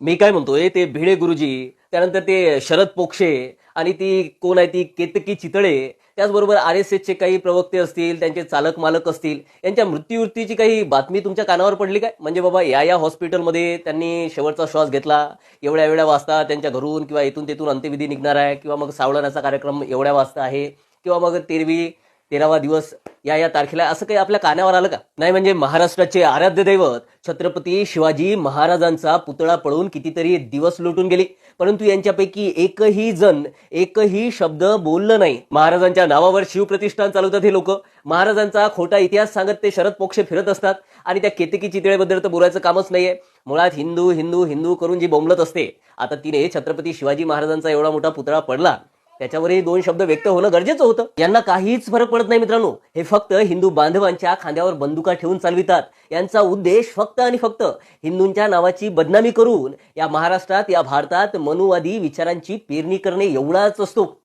मी काय म्हणतोय ते भिडे गुरुजी त्यानंतर ते शरद पोक्षे आणि ती कोण आहे ती केतकी चितळे त्याचबरोबर आर एस एसचे काही प्रवक्ते असतील त्यांचे चालक मालक असतील यांच्या मृत्यूवृत्तीची काही बातमी तुमच्या कानावर पडली काय? म्हणजे बाबा या या हॉस्पिटलमध्ये त्यांनी शेवटचा श्वास घेतला एवढ्या एवढ्या वाजता त्यांच्या घरून किंवा इथून तिथून अंत्यविधी निघणार आहे किंवा मग सावळण्याचा कार्यक्रम एवढ्या वाजता आहे किंवा मग तेरवी तेरावा दिवस या या तारखेला असं काही आपल्या कानावर आलं का? नाही म्हणजे महाराष्ट्राचे आराध्य दैवत छत्रपती शिवाजी महाराजांचा पुतळा पळून कितीतरी दिवस लुटून गेले. परंतु यांच्यापैकी एकही जण एकही शब्द बोललं नाही. महाराजांच्या नावावर शिवप्रतिष्ठान चालवतात हे लोक. महाराजांचा खोटा इतिहास सांगत ते शरद पोक्षे फिरत असतात. आणि त्या केतकी चितळेबद्दल तर बोलायचं कामच नाहीये. मुळात हिंदू हिंदू हिंदू करून जी बोंबलत असते आता तिने छत्रपती शिवाजी महाराजांचा एवढा मोठा पुतळा पडला. त्याच्यावरही दोन शब्द व्यक्त होणं गरजेचं होतं. यांना काहीच फरक पडत नाही मित्रांनो. हे फक्त हिंदू बांधवांच्या खांद्यावर बंदुका ठेवून चालवितात. यांचा उद्देश फक्त आणि फक्त हिंदूंच्या नावाची बदनामी करून या महाराष्ट्रात या भारतात मनुवादी विचारांची पेरणी करणे एवढाच असतो.